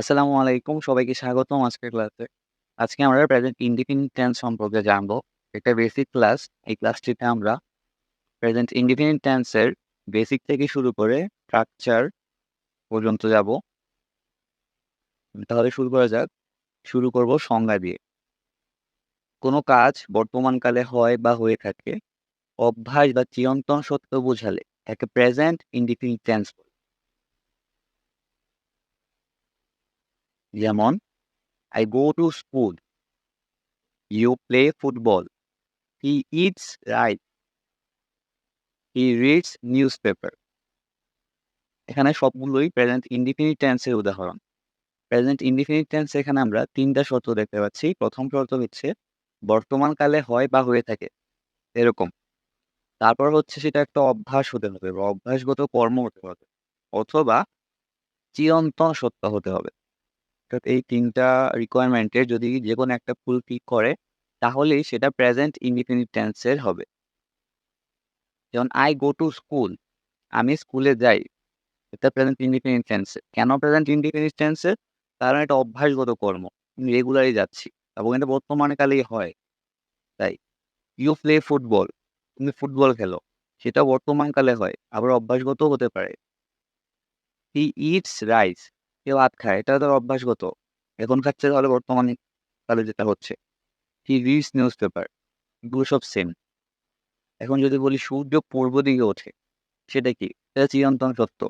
আসসালামু আলাইকুম। সবাইকে স্বাগতম আজকের ক্লাসে। আজকে আমরা প্রেজেন্ট ইনডিফিনিট টেন্স সম্পর্কে জানব। এটা বেসিক ক্লাস। এই ক্লাসটিতে আমরা প্রেজেন্ট ইনডিফিনিট টেন্সের বেসিক থেকে শুরু করে স্ট্রাকচার পর্যন্ত যাব। তাহলে শুরু করা যাক। শুরু করব সংজ্ঞা দিয়ে। কোনো কাজ বর্তমানকালে হয় বা হয়ে থাকে, অভ্যাস বা চিরন্তন সত্য বোঝালে একে প্রেজেন্ট ইনডিফিনিট টেন্স বলে। যেমন I go to school. You play football. He eats rice. He reads newspaper. এখানে সবগুলোই প্রেজেন্ট ইনডিফিনিট টেন্সের উদাহরণ। প্রেজেন্ট ইনডিফিনিট টেন্সে এখানে আমরা তিনটা শর্ত দেখতে পাচ্ছি। প্রথম শর্ত হচ্ছে বর্তমানকালে হয় বা হয়ে থাকে এরকম। তারপর হচ্ছে সেটা একটা অভ্যাস হতে হবে অভ্যাসগত কর্ম হতে হবে অথবা চিরন্তন সত্য হতে হবে। অর্থাৎ এই ৩ টা রিকোয়ারমেন্টের যদি যেকোনো একটা ফুল ফুলফিল করে, তাহলেই সেটা প্রেজেন্ট ইনডিফিনিট টেন্সের হবে। যেমন আই গো টু স্কুল আমি স্কুলে যাই। এটা প্রেজেন্ট ইনডিফিনিট টেন্সের। কেন প্রেজেন্ট ইনডিফিনিট টেন্সের? কারণ এটা অভ্যাসগত কর্ম। আমি রেগুলারই যাচ্ছি, এবং এটা বর্তমান কালেই হয়। তাই ইউ play ফুটবল তুমি ফুটবল খেলো। সেটা বর্তমান কালে হয়। আবার অভ্যাসগতও হতে পারে। He it's rice. সে ভাত খায়। এটা তার অভ্যাসগত। এখন খাচ্ছে তাহলে বর্তমান কালে যেটা হচ্ছে। He নিউজ পেপার এগুলো সব সেম। এখন যদি বলি সূর্য পূর্ব দিকে ওঠে, সেটা কি? এটা চিরন্তন সত্য।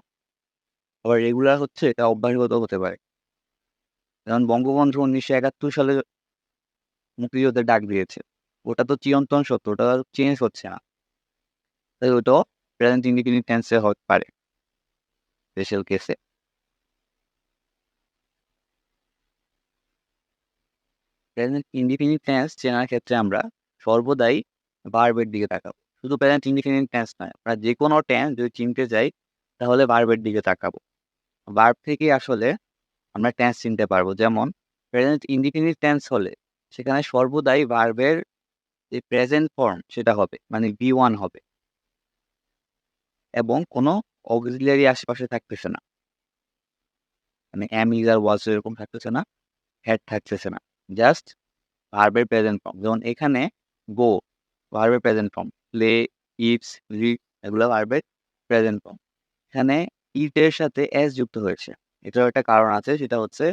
আবার রেগুলার হচ্ছে এটা অভ্যাসগত হতে পারে। যেমন বঙ্গবন্ধু ১৯৭১ সালে মুক্তিযুদ্ধের ডাক দিয়েছে। ওটা তো চিরন্তন সত্য। ওটা চেঞ্জ হচ্ছে না। তাই ওটাও প্রেজেন্ট ইনডিফিনিট টেন্সে হতে পারে। স্পেশাল কেসে। প্রেজেন্ট ইনডিফিনিট টেন্স চেনার ক্ষেত্রে আমরা সর্বদাই ভার্বের দিকে তাকাবো। শুধু প্রেজেন্ট ইনডিফিনিট টেন্স নয়। আমরা যেকোনো টেন্স যদি চিনতে যাই, তাহলে ভার্বের দিকে তাকাবো। ভার্ব থেকেই আসলে আমরা টেন্স চিনতে পারব। যেমন প্রেজেন্ট ইনডিফিনিট টেন্স হলে সেখানে সর্বদাই ভার্বের যে প্রেজেন্ট ফর্ম সেটা হবে। মানে বি ওয়ান হবে। এবং কোনো অক্সিলিয়ারি আশেপাশে থাকতেছে না। মানে is আর was এরকম থাকতেছে না। had থাকতেছে না। জাস্ট ভার্বের প্রেজেন্ট ফর্ম। যেমন এখানে গো ভার্বের present form. play, eats, read এগুলো ভার্বের প্রেজেন্ট ফর্ম। এখানে এর সাথে এস যুক্ত হয়েছে। এটারও একটা কারণ আছে সেটা হচ্ছে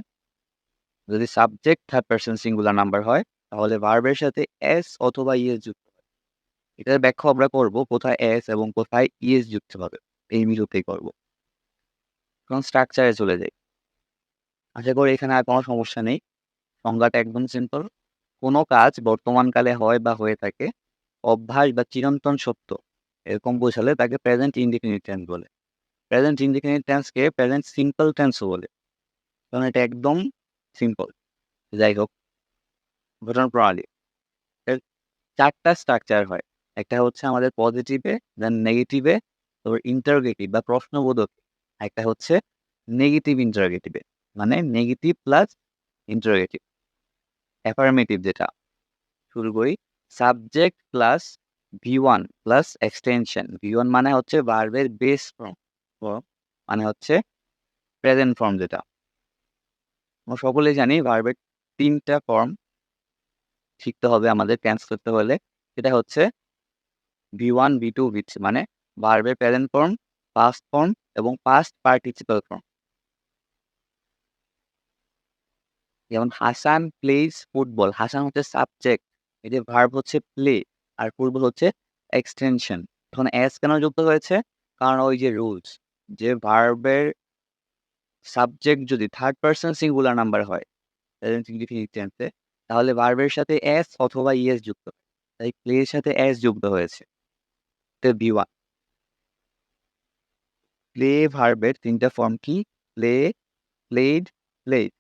যদি subject third person singular number হয় তাহলে ভার্বের সাথে এস অথবা es যুক্ত হয়। এটার ব্যাখ্যা আমরা করব কোথায় এস এবং কোথায় ইএস যুক্ত হবে। এই ভিডিওতেই করব। এখন স্ট্রাকচারে চলে যাই। আশা করি এখানে আর কোনো সমস্যা নেই। সংজ্ঞাটা একদম সিম্পল। কোনো কাজ বর্তমানকালে হয় বা হয়ে থাকে, অভ্যাস বা চিরন্তন সত্য এরকম বোঝালে তাকে প্রেজেন্ট ইনডিফিনিট টেন্স বলে। প্রেজেন্ট ইনডিফিনিট টেন্সকে প্রেজেন্ট সিম্পল টেন্সও বলে। কারণ এটা একদম সিম্পল। যাই হোক ঘটনা প্রণালী। এর ৪ টা স্ট্রাকচার হয়। একটা হচ্ছে আমাদের পজিটিভে, দেন নেগেটিভে, তারপর ইন্টারোগেটিভ বা প্রশ্নবোধক। একটা হচ্ছে নেগেটিভ ইন্টারোগেটিভে। মানে নেগেটিভ প্লাস ইন্টারোগেটিভ। অ্যাফার্মেটিভ যেটা। শুরু করি subject plus V one plus extension. V one মানে হচ্ছে ভার্বের বেস ফর্ম মানে হচ্ছে প্রেজেন্ট ফর্ম যেটা। আমরা সকলেই জানি ভার্বের তিনটা ফর্ম শিখতে হবে আমাদের ক্যান্স করতে হলে। সেটা হচ্ছে V1, V2, V3 মানে ভার্বের প্রেজেন্ট ফর্ম, পাস্ট ফর্ম এবং পাস্ট পার্টিসিপাল ফর্ম। যেমন হাসান প্লেস ফুটবল। হাসান হচ্ছে সাবজেক্ট। যে ভার্ব হচ্ছে প্লে আর ফুটবল হচ্ছে এক্সটেনশন। এখন s কেন যুক্ত হয়েছে? কারণ ওই যে রুলস যে ভার্বের সাবজেক্ট যদি থার্ড পারসন সিঙ্গুলার নাম্বার হয় তাহলে ভার্বের সাথে এস অথবা ইএস যুক্ত তাই প্লে এর সাথে এস যুক্ত হয়েছে। তো V1 প্লে ভার্বের তিনটা ফর্ম কি? Play, played, played.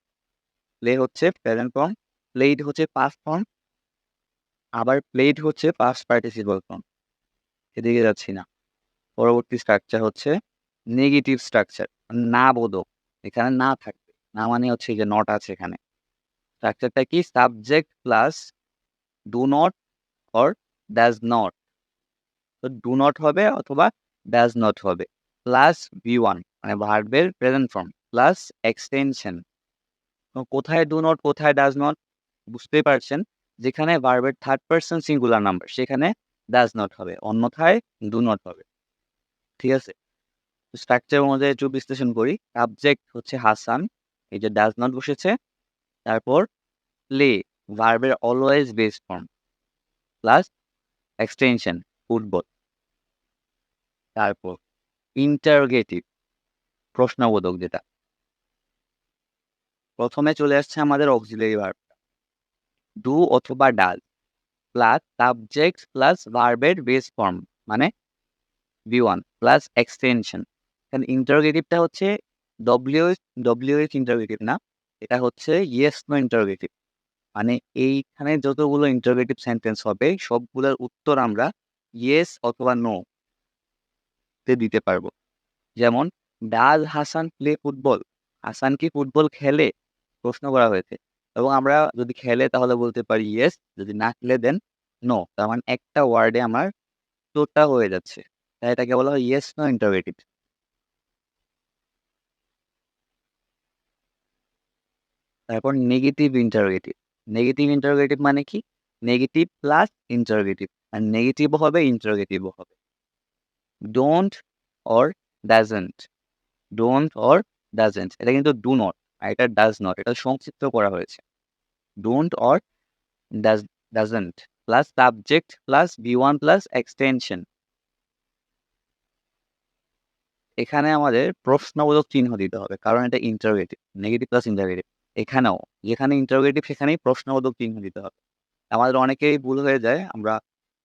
প্লে হচ্ছে প্রেজেন্ট ফর্ম, প্লেড হচ্ছে পাস্ট ফর্ম। আবার প্লেড হচ্ছে পাস্ট পার্টিসিপল ফর্ম। এদিকে যাচ্ছি না। পরবর্তী স্ট্রাকচার হচ্ছে নেগেটিভ স্ট্রাকচার। না বোধক। এখানে না থাকবে। না মানে হচ্ছে যে নট আছে এখানে। স্ট্রাকচারটা কি? Subject plus do not or does not. তো ডু নট হবে অথবা ডাজ নট হবে। প্লাস ভি ওয়ান মানে ভার্বের প্রেজেন্ট ফর্ম প্লাস এক্সটেনশন কোথায় ডু নট কোথায় ডাজ নট বুঝতেই পারছেন? যেখানে ভার্বের থার্ড পার্সন সিঙ্গুলার নাম্বার সেখানে ডাজ নট হবে, অন্যথায় ডু নট হবে। ঠিক আছে? স্ট্রাকচার অনুযায়ী একটু বিশ্লেষণ করি। সাবজেক্ট হচ্ছে হাসান এই যে ডাজ নট বসেছে। তারপর প্লে ভার্বের always base form plus extension football তারপর ইন্টারোগেটিভ প্রশ্নবোধক যেটা। প্রথমে চলে আসছে আমাদের অক্সিলারি ভার্ব ডু অথবা ডাল প্লাস সাবজেক্ট প্লাস ভার্বের বেস ফর্ম মানে বি ওয়ান প্লাস এক্সটেনশন এখানে ইন্টারোগেটিভটা হচ্ছে ডব্লিউ ডব্লিউ এইচ ইন্টারোগেটিভ না, এটা হচ্ছে ইয়েস নো ইন্টারোগেটিভ মানে এইখানে যতগুলো ইন্টারোগেটিভ সেন্টেন্স হবে, সবগুলোর উত্তর আমরা ইয়েস অথবা নো তে দিতে পারব। যেমন ডাল হাসান প্লে ফুটবল হাসান কি ফুটবল খেলে? প্রশ্ন করা হয়েছে। এবং আমরা যদি খেলে তাহলে বলতে পারি ইয়েস যদি না খেলে দেন নো তার মানে একটা ওয়ার্ডে আমার উত্তরটা হয়ে যাচ্ছে। তাই এটাকে বলা হয় ইয়েস নো ইন্টারোগেটিভ তারপর নেগেটিভ ইন্টারোগেটিভ নেগেটিভ ইন্টারোগেটিভ মানে কি? নেগেটিভ প্লাস ইন্টারোগেটিভ আর নেগেটিভও হবে ইন্টারোগেটিভও হবে। Don't or doesn't don't or doesn't এটা কিন্তু ডু নট এটা ডাজ নট এটা সংক্ষিপ্ত করা হয়েছে। Don't or does doesn't plus subject plus V one plus extension এখানে আমাদের প্রশ্নবোধক চিহ্ন দিতে হবে, কারণ এটা ইন্টারোগেটিভ নেগেটিভ প্লাস ইন্টারোগেটিভ এখানেও, যেখানে ইন্টারোগেটিভ সেখানেই প্রশ্নবোধক চিহ্ন দিতে হবে। আমাদের অনেকেই ভুল হয়ে যায়, আমরা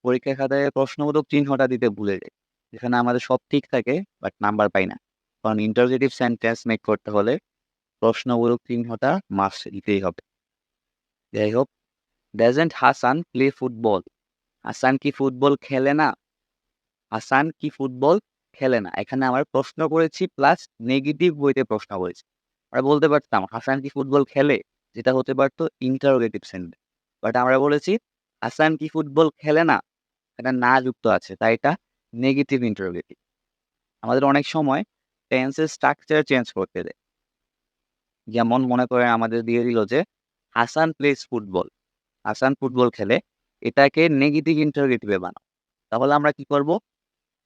পরীক্ষা খাতায় প্রশ্নবোধক চিহ্নটা দিতে ভুলে যাই, যেখানে আমাদের সব ঠিক থাকে বাট নাম্বার পাই না। কারণ ইন্টারোগেটিভ সেন্টেন্স মেক করতে হলে প্রশ্নবোধক চিহ্নটা মাস দিতেই হবে। যাই হোক হাসান প্লে ফুটবল হাসান কি ফুটবল খেলে না? হাসান কি ফুটবল খেলে না? এখানে আমার প্রশ্ন করেছি প্লাস নেগেটিভ বইতে প্রশ্ন করেছি। আমরা বলতে পারতাম হাসান কি ফুটবল খেলে? যেটা হতে পারতো ইন্টারোগেটিভ সেন্টেন্স বাট আমরা বলেছি হাসান কি ফুটবল খেলে না? এটা না যুক্ত আছে, তাই এটা নেগেটিভ ইন্টারোগেটিভ আমাদের অনেক সময় টেন্সের স্ট্রাকচার চেঞ্জ করতে দেয়। যেমন মনে করেন আমাদের দিয়ে দিল যে Hasan plays football Hasan football খেলে এটাকে নেগেটিভ ইন্টারোগেটিভে বানাও। তাহলে আমরা কি করব?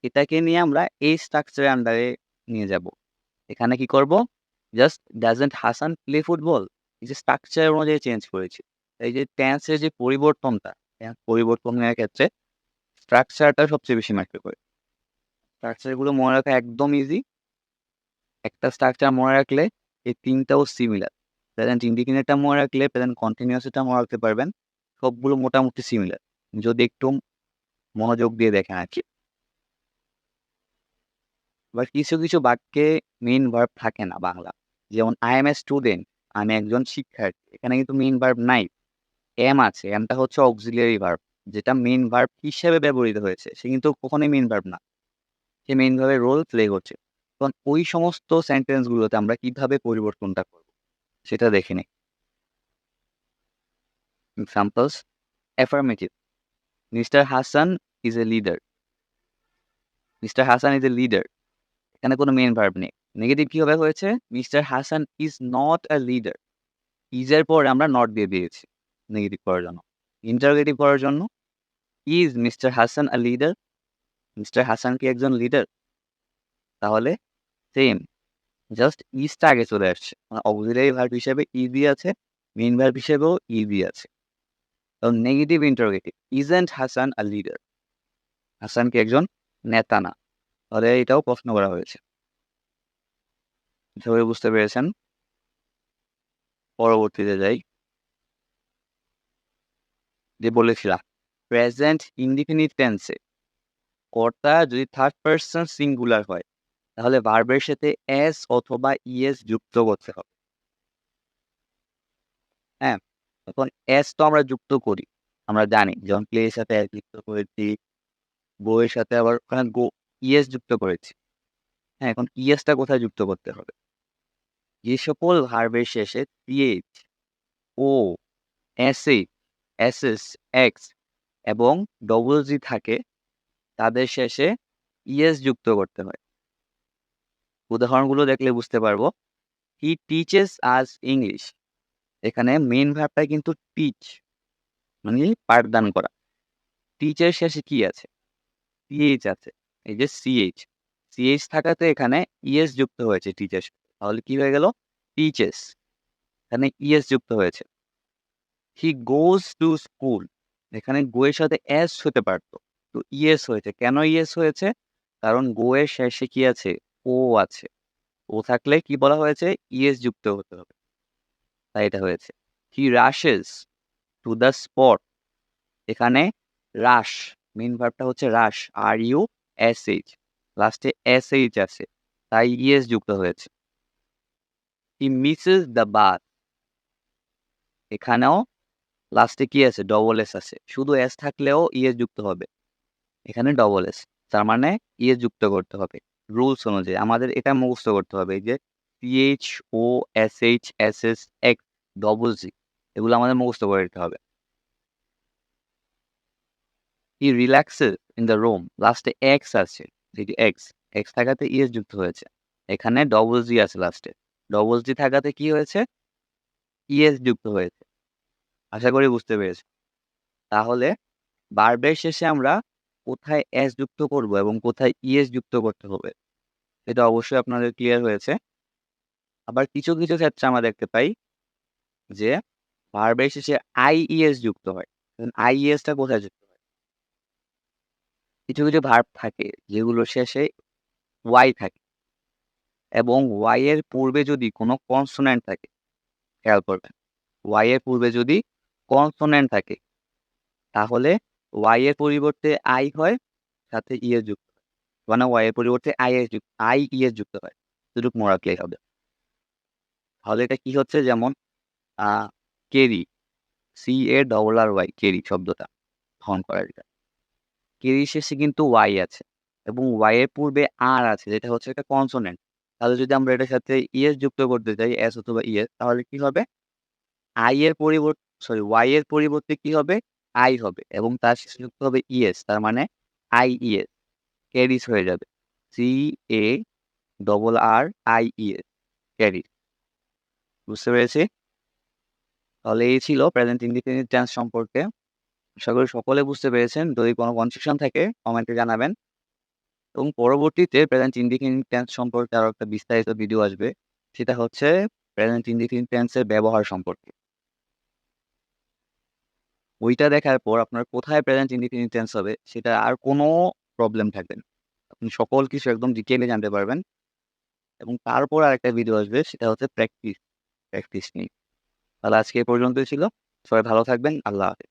এটাকে নিয়ে আমরা এই স্ট্রাকচারের আন্ডারে নিয়ে যাব। এখানে কি করব? Just doesn't Hasan play football এই যে স্ট্রাকচার অনুযায়ী চেঞ্জ করেছি। এই যে টেন্সের যে পরিবর্তনটা পরিবর্তনের ক্ষেত্রে স্ট্রাকচারটা সবচেয়ে বেশি ম্যাটার করে। স্ট্রাকচারগুলো মনে রাখা একদম ইজি একটা স্ট্রাকচার মনে রাখলে এই তিনটাও সিমিলার প্রেজেন্ট ইন্ডিকেটরটা মনে রাখলে প্রেজেন্ট কন্টিনিউয়াসটা মনে রাখতে পারবেন, সবগুলো মোটামুটি সিমিলার যদি একটু মনোযোগ দিয়ে দেখেন আর কি। এবার কিছু কিছু বাক্যে মেইন ভার্ব থাকে না বাংলা। যেমন আই এম এ স্টুডেন্ট আমি একজন শিক্ষার্থী। এখানে কিন্তু মেইন ভার্ব নাই। এম আছে। এমটা হচ্ছে অক্সিলিয়ারি ভার্ব যেটা মেইন ভার্ব হিসেবে ব্যবহৃত হয়েছে। সে কিন্তু কখনোই মেইন ভার্ব না। সে মেইন ভাবে রোল প্লে করছে। তখন ওই সমস্ত সেন্টেন্সগুলোতে আমরা কীভাবে পরিবর্তনটা করব, সেটা দেখে নিই। Examples affirmative Mister Hasan is a leader Mister Hasan is a leader এখানে কোনো মেন ভার্ব নেই। নেগেটিভ কীভাবে হয়েছে? Mister Hasan is not a leader ইজের পর আমরা নট দিয়ে দিয়েছি নেগেটিভ করার জন্য। ইন্টারগেটিভ করার জন্য is Mister Hasan a leader Mister Hasan কি একজন লিডার তাহলে সেম জাস্ট ইজটা আগে চলে আসছে। মানে অক্সিলারি ভার্ব হিসেবে ইজি আছে মেইন ভার্ব হিসেবেও ইজি আছে। এবং negative interrogative isn't Hasan a leader Hasan কি একজন? নেতা না। তাহলে এটাও প্রশ্ন করা হয়েছে। সবাই বুঝতে পেরেছেন? পরবর্তীতে যাই। যে বলেছিলাম প্রেজেন্ট ইনডিফিনিট টেন্সে কর্তা যদি থার্ড পার্সন সিঙ্গুলার হয় তাহলে ভার্বের সাথে এস অথবা ইএস যুক্ত করতে হবে। হ্যাঁ তখন এস তো আমরা যুক্ত করি, আমরা জানি। যেমন প্লে এর সাথে এস যুক্ত করেছি বইয়ের সাথে আবার ওখানে গো ইএস যুক্ত করেছি। হ্যাঁ এখন ইএসটা কোথায় যুক্ত করতে হবে? যে সকল ভার্বের শেষে CH O S S S X এবং ডবল জি থাকে, তাদের শেষে ইএস যুক্ত করতে হয়। উদাহরণগুলো দেখলে বুঝতে পারব। হি টিচেস আজ ইংলিশ এখানে মেইন ভার্বটা কিন্তু টিচ মানে পাঠদান করা। টিচের শেষে কি আছে? সিএইচ আছে, এই যে সিএইচ সিএইচ থাকাতে এখানে ইএস যুক্ত হয়েছে টিচের তাহলে কি হয়ে গেল? টিচেস এখানে ইএস যুক্ত হয়েছে। হি গোজ টু স্কুল এখানে গো এর সাথে এস হতে পারতো। তো ইএস হয়েছে, কেন ইএস হয়েছে? কারণ গো এর শেষে কি আছে? ও আছে। ও থাকলে কি বলা হয়েছে? ইএস যুক্ত হতে হবে। তাই এটা হয়েছে। He rushes to the spot এখানে রাশ মেইন ভার্বটা হচ্ছে রাশ আর ইউ এস এইচ লাস্টে এস এইচ আছে, তাই ইএস যুক্ত হয়েছে। হি মিসেস দ্য বাস এখানেও লাস্টে কি আছে? ডবল এস আছে। শুধু এস থাকলেও ইএস যুক্ত হবে। এখানে ডবল এস তার মানে ইএস যুক্ত করতে হবে। রুলস অনুযায়ী আমাদের এটা মুখস্থ করতে হবে যে CH O S H S S X double Z এগুলো আমাদের মুখস্থ করে দিতে হবে। He relaxes in the room লাস্টে এক্স আছে যেটি এক্স এক্স থাকাতে ইএস যুক্ত হয়েছে। এখানে ডবল জি আছে লাস্টে ডবল জি থাকাতে কি হয়েছে? ইএস যুক্ত হয়েছে। আশা করি বুঝতে পেরেছি। তাহলে বার্বের শেষে আমরা কোথায় এস যুক্ত করব এবং কোথায় ইএস যুক্ত করতে হবে এটা অবশ্যই আপনাদের ক্লিয়ার হয়েছে। আবার কিছু কিছু ক্ষেত্রে আমরা দেখতে পাই যে ভার্বের শেষে আইইএস যুক্ত হয় আইইএসটা কোথায় যুক্ত হয়? কিছু কিছু ভার্ব থাকে যেগুলো শেষে ওয়াই থাকে এবং ওয়াই এর পূর্বে যদি কোনো কনসোনেন্ট থাকে, খেয়াল করবেন ওয়াই এর পূর্বে যদি কনসোনেন্ট থাকে, তাহলে ওয়াই এর পরিবর্তে আই হয়, সাথে ই এর যুক্ত মানে ওয়াই এর পরিবর্তে আই এর যুক্ত আই ই এর যুক্ত হয়। দুটুক মোরাকলেই হবে। তাহলে এটা কি হচ্ছে? যেমন carry C A double R Y carry শব্দটা ফোন করার এটা কেরি শেষে কিন্তু ওয়াই আছে এবং ওয়াই এর পূর্বে আর আছে, যেটা হচ্ছে একটা কনসোনেন্ট তাহলে যদি আমরা এটার সাথে ইএস যুক্ত করতে চাই এস অথবা ইএস তাহলে কি হবে? আই এর পরিবর্তে সরি ওয়াই এর পরিবর্তে কি হবে? আই হবে এবং তার শেষে যুক্ত হবে ইএস তার মানে আই ইএস ক্যারিস হয়ে যাবে। C A double R I ES carries বুঝতে পেরেছি? তাহলে এই ছিল প্রেজেন্ট ইন্ডিপেন্ডেন্ট টেন্স সম্পর্কে। আশা করি সকলে বুঝতে পেরেছেন। যদি কোনো কনফিউশন থাকে কমেন্টে জানাবেন। এবং পরবর্তীতে প্রেজেন্ট ইন্ডিপেন্ডেন্ট টেন্স সম্পর্কে আরও একটা বিস্তারিত ভিডিও আসবে। সেটা হচ্ছে প্রেজেন্ট ইন্ডিপেন্ডেন্ট টেন্সের ব্যবহার সম্পর্কে। ওইটা দেখার পর আপনার কোথায় প্রেজেন্ট ইন্ডিপেন্ডেন্স টেন্স হবে, সেটা আর কোনো প্রবলেম থাকবে না। আপনি সকল কিছু একদম ডিটেলে জানতে পারবেন। এবং তারপর আর একটা ভিডিও আসবে, সেটা হচ্ছে প্র্যাকটিস প্র্যাকটিস নিয়ে। তাহলে আজকে এই পর্যন্তই ছিল। সবাই ভালো থাকবেন। আল্লাহ হাফেজ।